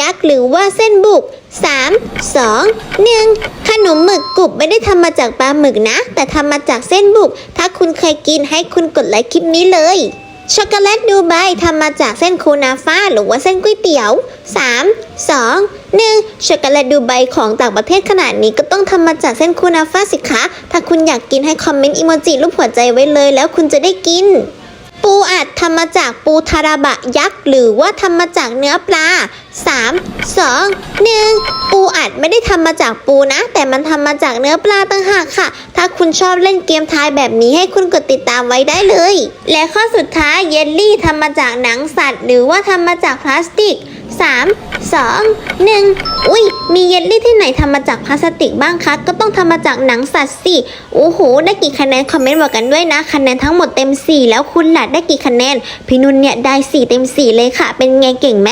ยักษ์หรือว่าเส้นบุก 3 2 1 ขนมหมึกกรุบไม่ได้ทำมาจากปลาหมึกนะ แต่ทำมาจากเส้นบุก ถ้าคุณเคยกินให้คุณกดไลค์คลิปนี้เลยช็อกโกแลตดูไบทำมาจากเส้นคูนาฟ้าหรือว่าเส้นก๋วยเตี๋ยว 3 2 1ช็อกโกแลตดูไบของต่างประเทศขนาดนี้ก็ต้องทำมาจากเส้นคูนาฟ้าสิคะ ถ้าคุณอยากกินให้คอมเมนต์อีโมจิรูปหัวใจไว้เลยแล้วคุณจะได้กิน ปูอัดทำมาจากปูทาราบะยักษ์หรือว่าทำมาจากเนื้อปลา 3 2 1 ปูอัดไม่ได้ทำมาจากปูนะ แต่มันทำมาจากเนื้อปลาต่างหากค่ะ ถ้าคุณชอบเล่นเกมทายแบบนี้ให้คุณกดติดตามไว้ได้เลย และข้อสุดท้ายเยลลี่ทำมาจากหนังสัตว์ หรือว่าทำมาจากพลาสติก 3 2 1 อุ้ยมีเยลลี่ที่ไหนทำมาจากพลาสติกบ้างคะ ก็ต้องทำมาจากหนังสัตว์สิโอ้โห ได้กี่คะแนนคอมเมนต์บอกกันด้วยนะคะแนนทั้งหมดเต็ม 4 แล้วคุณล่ะได้กี่คะแนน พี่นุ่นเนี่ยได้ 4 เต็ม 4 เลยค่ะ เป็นไงเก่งไหม